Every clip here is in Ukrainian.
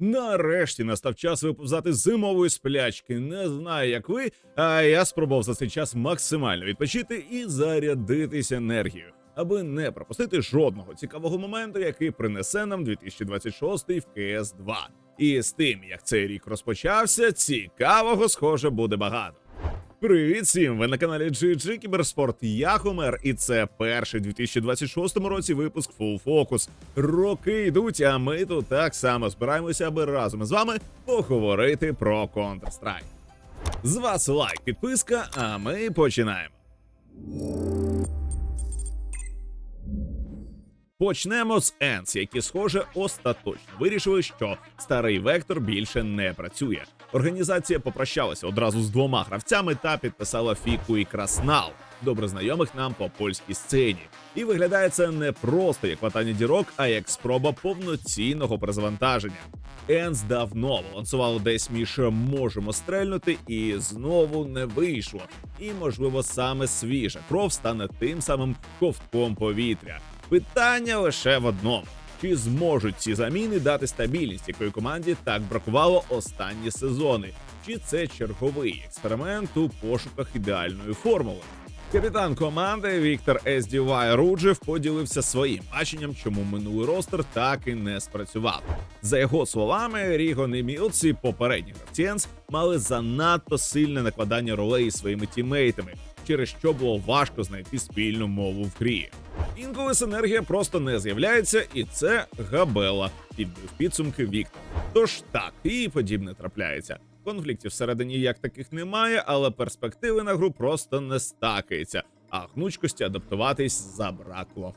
Нарешті настав час виповзати зимової сплячки. Не знаю, як ви, а я спробував за цей час максимально відпочити і зарядитися енергією, аби не пропустити жодного цікавого моменту, який принесе нам 2026 в КС 2. І з тим, як цей рік розпочався, цікавого схоже буде багато. Привіт всім! Ви на каналі GG Кіберспорт. Я Хомер, і це перший у 2026 році випуск Full Focus. Роки йдуть, а ми тут так само збираємося, аби разом із вами поговорити про Counter-Strike. З вас лайк, підписка, а ми починаємо. Почнемо з Енс, які, схоже, остаточно вирішили, що старий вектор більше не працює. Організація попрощалася одразу з двома гравцями та підписала Фіку і Краснал, добре знайомих нам по польській сцені. І виглядає це не просто як ватання дірок, а як спроба повноцінного перезавантаження. Енс давно балансувало десь між можемо стрельнути і знову не вийшло. І, можливо, саме свіжа кров стане тим самим ковтком повітря. Питання лише в одному: чи зможуть ці заміни дати стабільність, якої команді так бракувало останні сезони? Чи це черговий експеримент у пошуках ідеальної формули? Капітан команди Віктор Ездівай Руджев поділився своїм баченням, чому минулий ростер так і не спрацював. За його словами, Рігон і Мілці, попередні гравці мали занадто сильне накладання ролей своїми тімейтами, через що було важко знайти спільну мову в грі. Інколи синергія просто не з'являється, і це габела, підбив підсумки Віктор. Тож так, і подібне трапляється. Конфліктів всередині як таких немає, але перспективи на гру просто не стакається, а гнучкості адаптуватись забракло.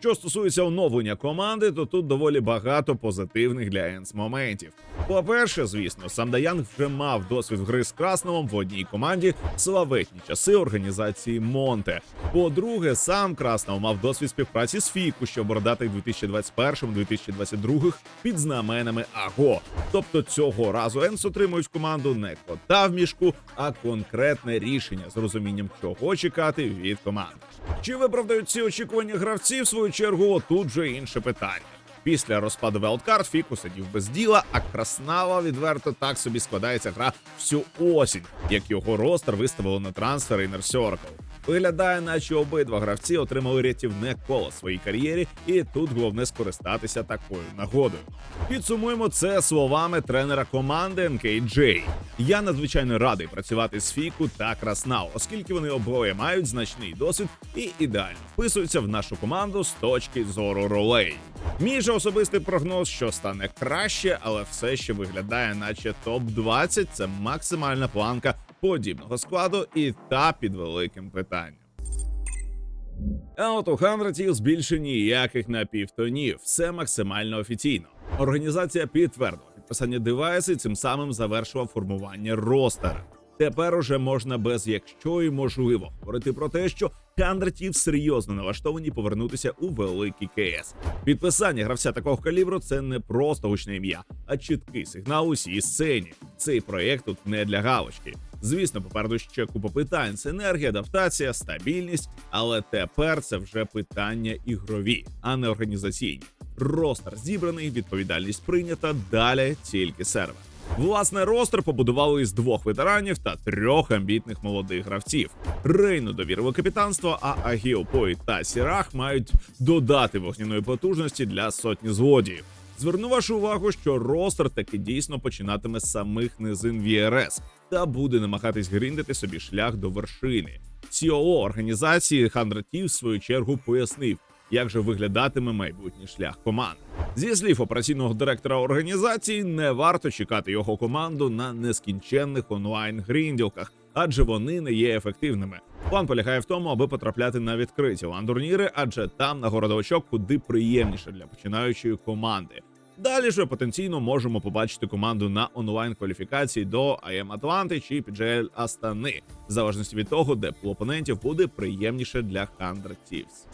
Що стосується оновлення команди, то тут доволі багато позитивних для Енс моментів. По-перше, звісно, сам Даян вже мав досвід гри з Красновом в одній команді славетні часи організації Монте. По-друге, сам Краснов мав досвід співпраці з Фіку, що бородатий 2021-2022 під знаменами АГО. Тобто цього разу Енс отримують команду не кота в мішку, а конкретне рішення з розумінням, чого чекати від команди. Чи виправдають ці очікування гравці, в свою чергу, тут же інше питання. Після розпаду Велткарт Фіку сидів без діла, а Краснава відверто так собі складається гра всю осінь, як його ростер виставили на трансфер Circle. Виглядає, наче обидва гравці отримали рятівне коло своїй кар'єрі, і тут головне скористатися такою нагодою. Підсумуємо це словами тренера команди NKJ. Я надзвичайно радий працювати з Фіку та Краснау, оскільки вони обоє мають значний досвід і ідеально вписуються в нашу команду з точки зору ролей. Мій же особистий прогноз, що стане краще, але все ще виглядає, наче топ 20 це максимальна планка подібного складу, і та під великим питанням. А от у Хандратів більше ніяких напівтонів, все максимально офіційно. Організація підтвердила підписання девайсу і цим самим завершила формування ростера. Тепер уже можна без якщо і можливо говорити про те, що Хандратів серйозно налаштовані повернутися у великий КС. Підписання гравця такого калібру це не просто гучне ім'я, а чіткий сигнал усій сцені. Цей проєкт тут не для галочки. Звісно, попереду ще купа питань: синергія, адаптація, стабільність. Але тепер це вже питання ігрові, а не організаційні. Ростер зібраний, відповідальність прийнята. Далі тільки сервер. Власне, ростер побудували із двох ветеранів та трьох амбітних молодих гравців. Рейну довірило капітанство, а Агіопой та Сірах мають додати вогняної потужності для сотні злодіїв. Зверну вашу увагу, що ростер таки дійсно починатиме з самих низин VRS та буде намагатись гриндити собі шлях до вершини. COO організації Хандратів в свою чергу пояснив, як же виглядатиме майбутній шлях команд. Зі слів операційного директора організації, не варто чекати його команду на нескінченних онлайн грінділках, адже вони не є ефективними. План полягає в тому, аби потрапляти на відкриті лан-турніри, адже там нагорода очок куди приємніше для починаючої команди. Далі ж потенційно можемо побачити команду на онлайн кваліфікації до АМ Атланти чи PGL Астани, в залежності від того, де пул опонентів буде приємніше для Хандра Тівс.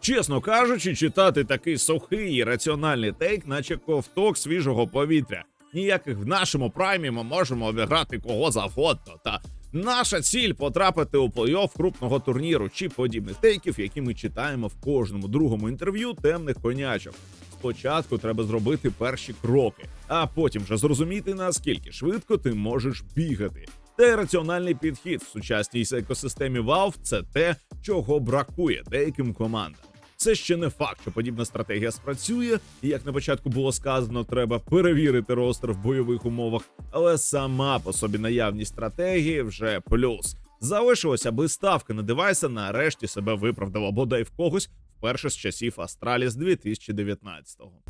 Чесно кажучи, читати такий сухий і раціональний тейк, наче ковток свіжого повітря. Ніяких в нашому праймі ми можемо обіграти кого завгодно. Та наша ціль потрапити у плей-офф крупного турніру чи подібних тейків, які ми читаємо в кожному другому інтерв'ю темних конячок. Спочатку треба зробити перші кроки, а потім вже зрозуміти наскільки швидко ти можеш бігати. Та й раціональний підхід в сучасній екосистемі Valve – це те, чого бракує деяким командам. Це ще не факт, що подібна стратегія спрацює, і як на початку було сказано, треба перевірити ростер в бойових умовах, але сама по собі наявність стратегії вже плюс. Залишилось, аби ставка на девайса нарешті себе виправдала, бодай в когось вперше з часів Астраліс 2019-го.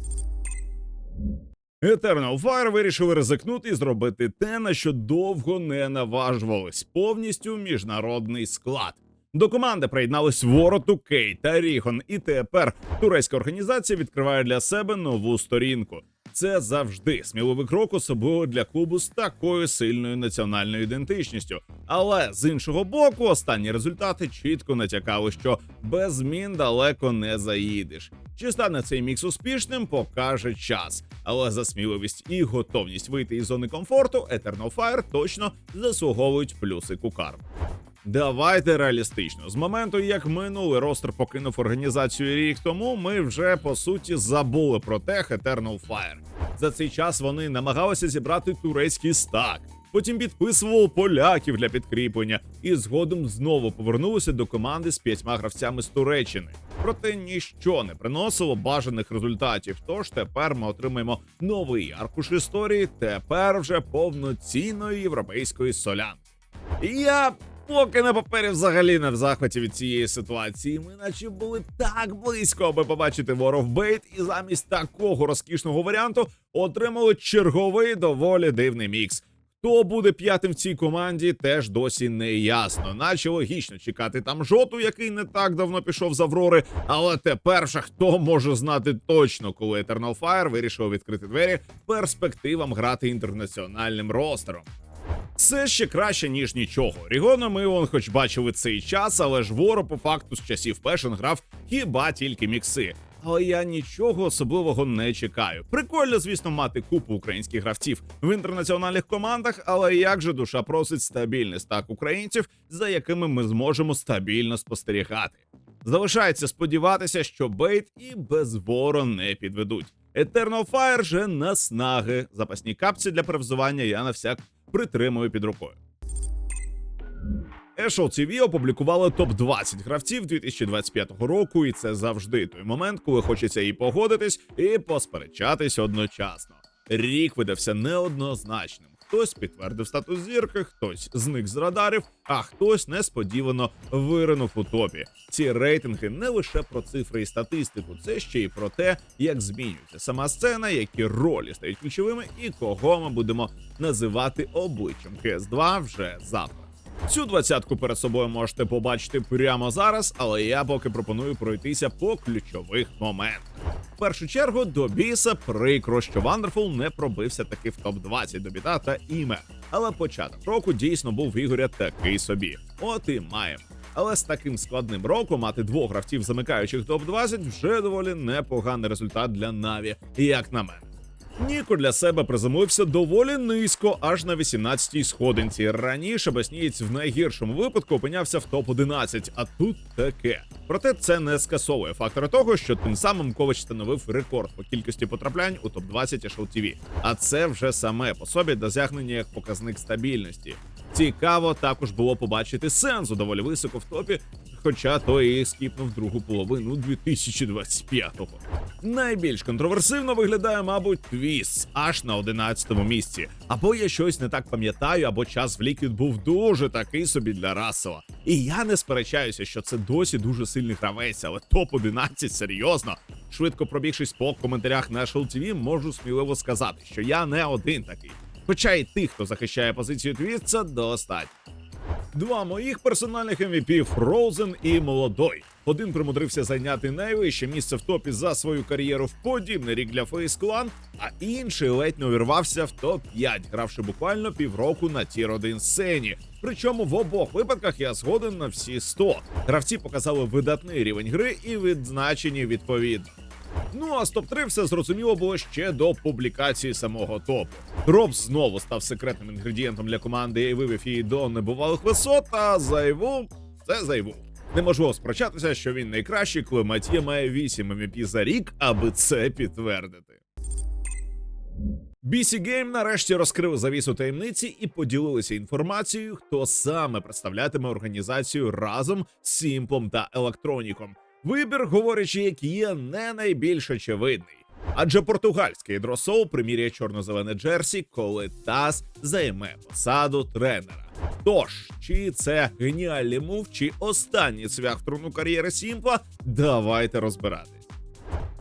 Eternal Fire вирішили ризикнути і зробити те, на що довго не наважувались повністю міжнародний склад. До команди приєднались Вороту, Кей та Ріхон, і тепер турецька організація відкриває для себе нову сторінку. Це завжди сміливий крок, особливо для клубу з такою сильною національною ідентичністю. Але з іншого боку, останні результати чітко натякали, що без змін далеко не заїдеш. Чи стане цей мікс успішним, покаже час. Але за сміливість і готовність вийти із зони комфорту Eternal Fire точно заслуговують плюси кукар. Давайте реалістично. З моменту, як минулий ростер покинув організацію рік тому, ми вже по суті забули про тех Eternal Fire. За цей час вони намагалися зібрати турецький стак. Потім підписували поляків для підкріплення, і згодом знову повернулися до команди з п'ятьма гравцями з Туреччини. Проте ніщо не приносило бажаних результатів. Тож тепер ми отримаємо новий аркуш історії, тепер вже повноцінної європейської солянки. І я поки на папері взагалі не в захваті від цієї ситуації. Ми наче були так близько, аби побачити Bait, і замість такого розкішного варіанту отримали черговий доволі дивний мікс. Хто буде п'ятим в цій команді, теж досі не ясно. Наче логічно чекати там жоту, який не так давно пішов з Аврори. Але тепер же хто може знати точно, коли Eternal Fire вирішив відкрити двері перспективам грати інтернаціональним ростером. Це ще краще, ніж нічого. Рігона ми он хоч бачили цей час, але ж Воро по факту з часів Пешен грав хіба тільки мікси. Але я нічого особливого не чекаю. Прикольно, звісно, мати купу українських гравців в інтернаціональних командах, але як же душа просить стабільний стак українців, за якими ми зможемо стабільно спостерігати. Залишається сподіватися, що Бейт і без Воро не підведуть. Eternal Fire же наснаги. Запасні капці для перевзування я на всяк притримую під рукою. Ешел TV опублікували топ 20 гравців 2025 року, і це завжди той момент, коли хочеться і погодитись, і посперечатись одночасно. Рік видався неоднозначним. Хтось підтвердив статус зірки, хтось зник з радарів, а хтось несподівано виринув у топі. Ці рейтинги не лише про цифри і статистику, це ще й про те, як змінюється сама сцена, які ролі стають ключовими, і кого ми будемо називати обличчям КС2 вже завтра. Цю двадцятку перед собою можете побачити прямо зараз, але я поки пропоную пройтися по ключових моментах. В першу чергу до біса прикро, що Вандерфул не пробився таки в топ 20 до біта та іме. Але початок року дійсно був в Ігоря такий собі. От і маємо. Але з таким складним роком мати двох гравців замикаючих топ 20 вже доволі непоганий результат для Наві, як на мене. Ніко для себе приземлився доволі низько, аж на 18-й сходинці. Раніше Баснієць в найгіршому випадку опинявся в топ 11 а тут таке. Проте це не скасовує фактора того, що тим самим Ковач становив рекорд по кількості потраплянь у топ 20 HLTV. А це вже саме по собі досягнення як показник стабільності. Цікаво також було побачити сенсу доволі високо в топі, хоча той і скіпнув другу половину 2025-го. Найбільш контроверсивно виглядає, мабуть, твіст аж на 11-му місці. Або я щось не так пам'ятаю, або час в ліквід був дуже такий собі для Рассела. І я не сперечаюся, що це досі дуже сильний гравець, але топ 11 серйозно. Швидко пробігшись по коментарях на TV, можу сміливо сказати, що я не один такий. Хоча й тих, хто захищає позицію твіст, це достатньо. Два моїх персональних MVP – Фроузен і Молодой. Один примудрився зайняти найвище місце в топі за свою кар'єру в подібний рік для Face Clan, а інший ледь не увірвався в топ-5, гравши буквально півроку на тір 1 сцені. Причому в обох випадках я згоден на всі 100. Гравці показали видатний рівень гри і відзначені відповідно. Ну а з топ-3 все зрозуміло було ще до публікації самого топу. Робс знову став секретним інгредієнтом для команди і вивів її до небувалих висот, а зайву це зайву. Неможливо спрочатися, що він найкращий, коли Матія має 8 MVP за рік, аби це підтвердити. BC Game нарешті розкрив завісу таємниці і поділилися інформацією, хто саме представлятиме організацію разом з Сімплом та Електроніком. Вибір, говорячи, як є, не найбільш очевидний. Адже португальський Дросоу приміряє чорно-зелене Джерсі, коли Тас займе посаду тренера. Тож, чи це геніальний мув, чи останній цвях труну кар'єри Сімпла, давайте розбиратись.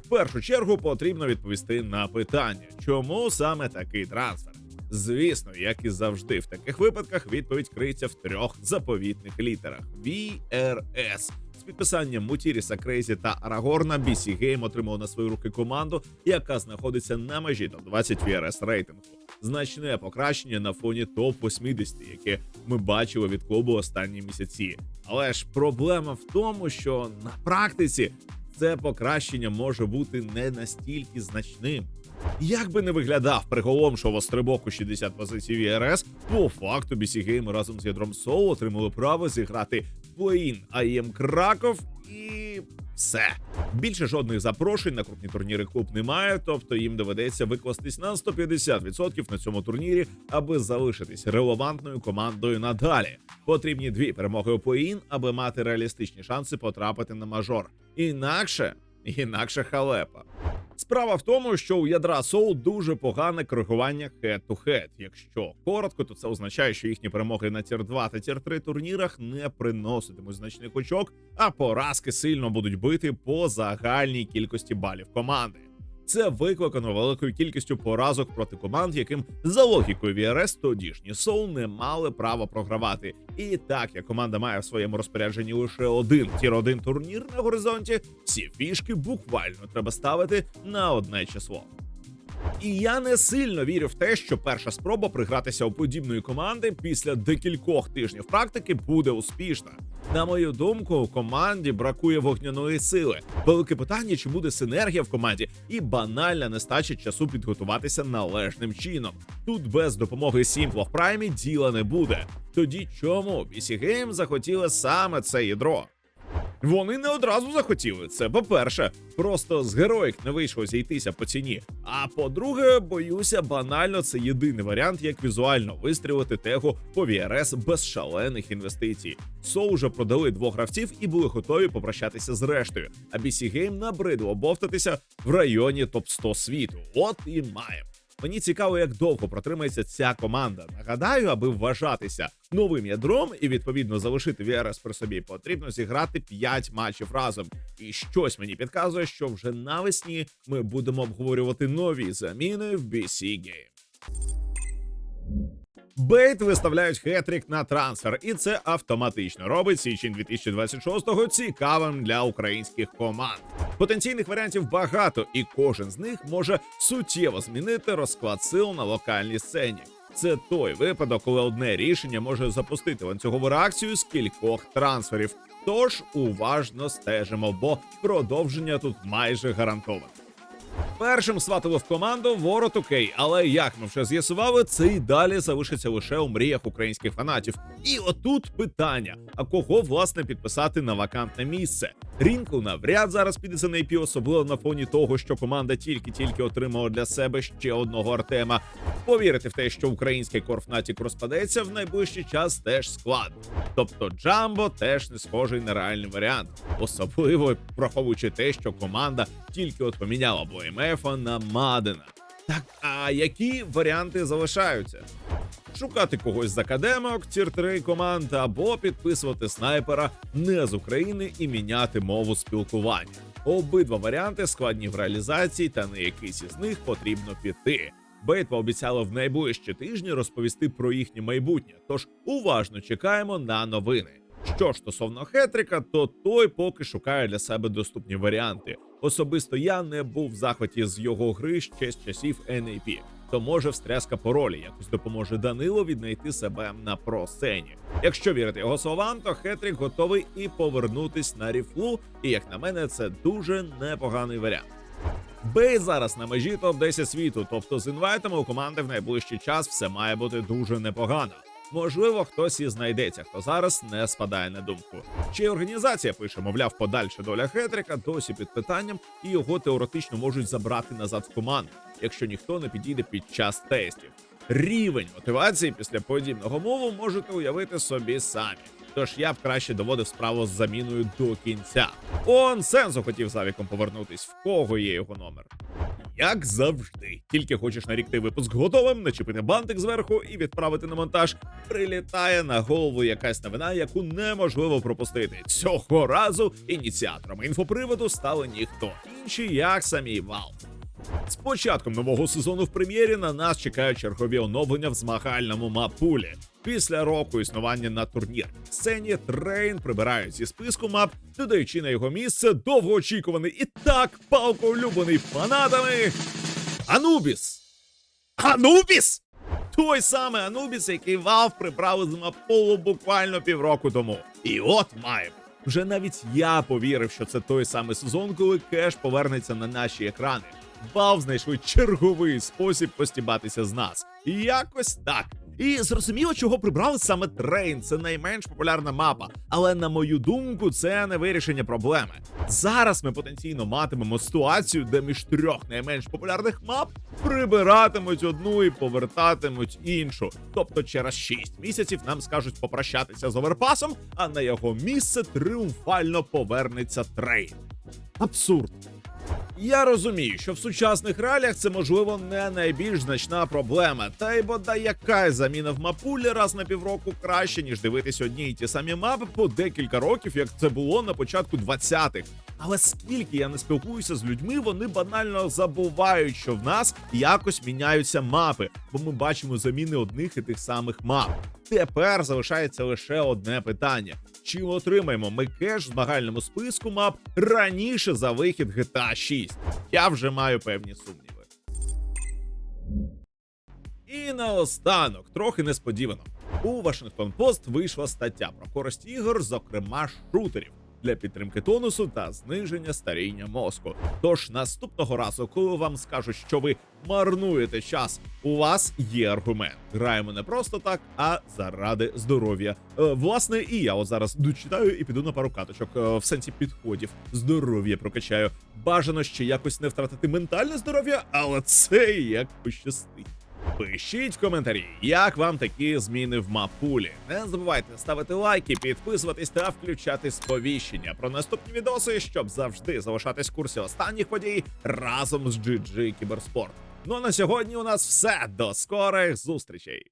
В першу чергу потрібно відповісти на питання, чому саме такий трансфер. Звісно, як і завжди, в таких випадках відповідь криється в трьох заповітних літерах: VRS. З підписанням Мутіріса, Крейзі та Арагорна BC Game отримав на свої руки команду, яка знаходиться на межі топ 20 VRS рейтингу. Значне покращення на фоні топ 80 яке ми бачили від клубу останні місяці. Але ж проблема в тому, що на практиці це покращення може бути не настільки значним. Як би не виглядав приголомшово стрибок у 60 позицій VRS, по факту BC Game разом з ядром Соул отримали право зіграти плей-ін АЄМ Краков і все. Більше жодних запрошень на крупні турніри клуб немає, тобто їм доведеться викластись на 150% на цьому турнірі, аби залишитись релевантною командою надалі. Потрібні дві перемоги у плей-ін, аби мати реалістичні шанси потрапити на мажор. Інакше, інакше халепа. Справа в тому, що у ядра Соу дуже погане коригування head-to-head. Якщо коротко, то це означає, що їхні перемоги на тір 2 та тір 3 турнірах не приноситимуть значних очок, а поразки сильно будуть бити по загальній кількості балів команди. Це викликано великою кількістю поразок проти команд, яким за логікою VRS тодішні Соул не мали права програвати. І так як команда має в своєму розпорядженні лише один тір 1 турнір на горизонті, всі фішки буквально треба ставити на одне число. І я не сильно вірю в те, що перша спроба пригратися у подібної команди після декількох тижнів практики буде успішна. На мою думку, у команді бракує вогняної сили. Велике питання, чи буде синергія в команді, і банальна нестача часу підготуватися належним чином. Тут без допомоги Сімпла в праймі діла не буде. Тоді чому BC Game захотіли саме це ядро? Вони не одразу захотіли. Це по-перше, просто з героїк не вийшло зійтися по ціні. А по-друге, боюся, банально це єдиний варіант, як візуально вистрілити тегу по VRS без шалених інвестицій. Соу вже продали двох гравців і були готові попрощатися з рештою. А BC Game набридло бовтатися в районі топ 100 світу. От і маємо. Мені цікаво, як довго протримається ця команда. Нагадаю, аби вважатися новим ядром і відповідно залишити VRS при собі, потрібно зіграти 5 матчів разом. І щось мені підказує, що вже навесні ми будемо обговорювати нові заміни в BC Game. Бейт виставляють хетрік на трансфер, і це автоматично робить січень 2026-го цікавим для українських команд. Потенційних варіантів багато, і кожен з них може суттєво змінити розклад сил на локальній сцені. Це той випадок, коли одне рішення може запустити ланцюгову реакцію з кількох трансферів. Тож уважно стежимо, бо продовження тут майже гарантоване. Першим сватили в команду ворот окей, але як ми вже з'ясували, це й далі залишиться лише у мріях українських фанатів. І отут питання: а кого власне підписати на вакантне місце? Рінкл навряд зараз піде за NAP, особливо на фоні того, що команда тільки-тільки отримала для себе ще одного Артема. Повірити в те, що український корфнатік розпадеться в найближчий час, теж складно. Тобто Джамбо теж не схожий на реальний варіант, особливо враховуючи те, що команда тільки от поміняла БМФа на Мадена. Так, а які варіанти залишаються? Шукати когось з академок, тір 3 команд або підписувати снайпера не з України і міняти мову спілкування. Обидва варіанти складні в реалізації, та на якийсь із них потрібно піти. Бейт пообіцяла в найближчі тижні розповісти про їхнє майбутнє, тож уважно чекаємо на новини. Що ж стосовно Хетрика, то той поки шукає для себе доступні варіанти. Особисто я не був в захваті з його гри ще з часів NAP, то може встряска по ролі якось допоможе Данило віднайти себе на про-сцені. Якщо вірити його словам, то Хетрік готовий і повернутись на ріфлу, і як на мене, це дуже непоганий варіант. Бей зараз на межі топ 10 світу, тобто з інвайтами у команди в найближчий час все має бути дуже непогано. Можливо, хтось і знайдеться, хто зараз не спадає на думку. Чи організація пише, мовляв, подальша доля Хетрика досі під питанням, і його теоретично можуть забрати назад в команду, якщо ніхто не підійде під час тестів. Рівень мотивації після подібного мову можете уявити собі самі. Тож я б краще доводив справу з заміною до кінця. Он Сензо хотів за віком повернутись, в кого є його номер. Як завжди, тільки хочеш нарікти випуск готовим, начепити бантик зверху і відправити на монтаж. Прилітає на голову якась новина, яку неможливо пропустити. Цього разу ініціаторами інфоприводу стали ніхто інші, як самі Valve. З початком нового сезону в прем'єрі на нас чекають чергові оновлення в змагальному мапулі. Після року існування на турнірній сцені Трейн прибирають зі списку мап, додаючи на його місце довгоочікуваний і так палко улюблений фанатами Анубіс. Анубіс! Той самий Анубіс, який Valve прибрали з мапулу буквально півроку тому. І от маємо. Вже навіть я повірив, що це той самий сезон, коли кеш повернеться на наші екрани. Valve знайшли черговий спосіб постібатися з нас. І якось так. І зрозуміло, чого прибрали саме трейн. Це найменш популярна мапа. Але на мою думку, це не вирішення проблеми. Зараз ми потенційно матимемо ситуацію, де між трьох найменш популярних мап прибиратимуть одну і повертатимуть іншу. Тобто через 6 місяців нам скажуть попрощатися з оверпасом, а на його місце тріумфально повернеться трейн. Абсурд. Я розумію, що в сучасних реаліях це можливо не найбільш значна проблема. Та й бодай якась заміна в мапулі раз на півроку краще, ніж дивитись одні й ті самі мапи по декілька років, як це було на початку 20-х. Але скільки я не спілкуюся з людьми, вони банально забувають, що в нас якось міняються мапи, бо ми бачимо заміни одних і тих самих мап. Тепер залишається лише одне питання: чи отримаємо ми кеш в змагальному списку мап раніше за вихід GTA 6? Я вже маю певні сумніви. І наостанок, трохи несподівано, у Вашингтон Пост вийшла стаття про користь ігор, зокрема шутерів. Для підтримки тонусу та зниження старіння мозку. Тож наступного разу, коли вам скажуть, що ви марнуєте час, у вас є аргумент. Граємо не просто так, а заради здоров'я. Е, власне, і я от зараз дочитаю і піду на пару каточок е, в сенсі підходів. Здоров'я прокачаю. Бажано ще якось не втратити ментальне здоров'я, але це як пощастить. Пишіть в коментарі, як вам такі зміни в мапулі. Не забувайте ставити лайки, підписуватись та включати сповіщення про наступні відоси, щоб завжди залишатись в курсі останніх подій разом з GG Кіберспорт. Ну а на сьогодні у нас все. До скорих зустрічей!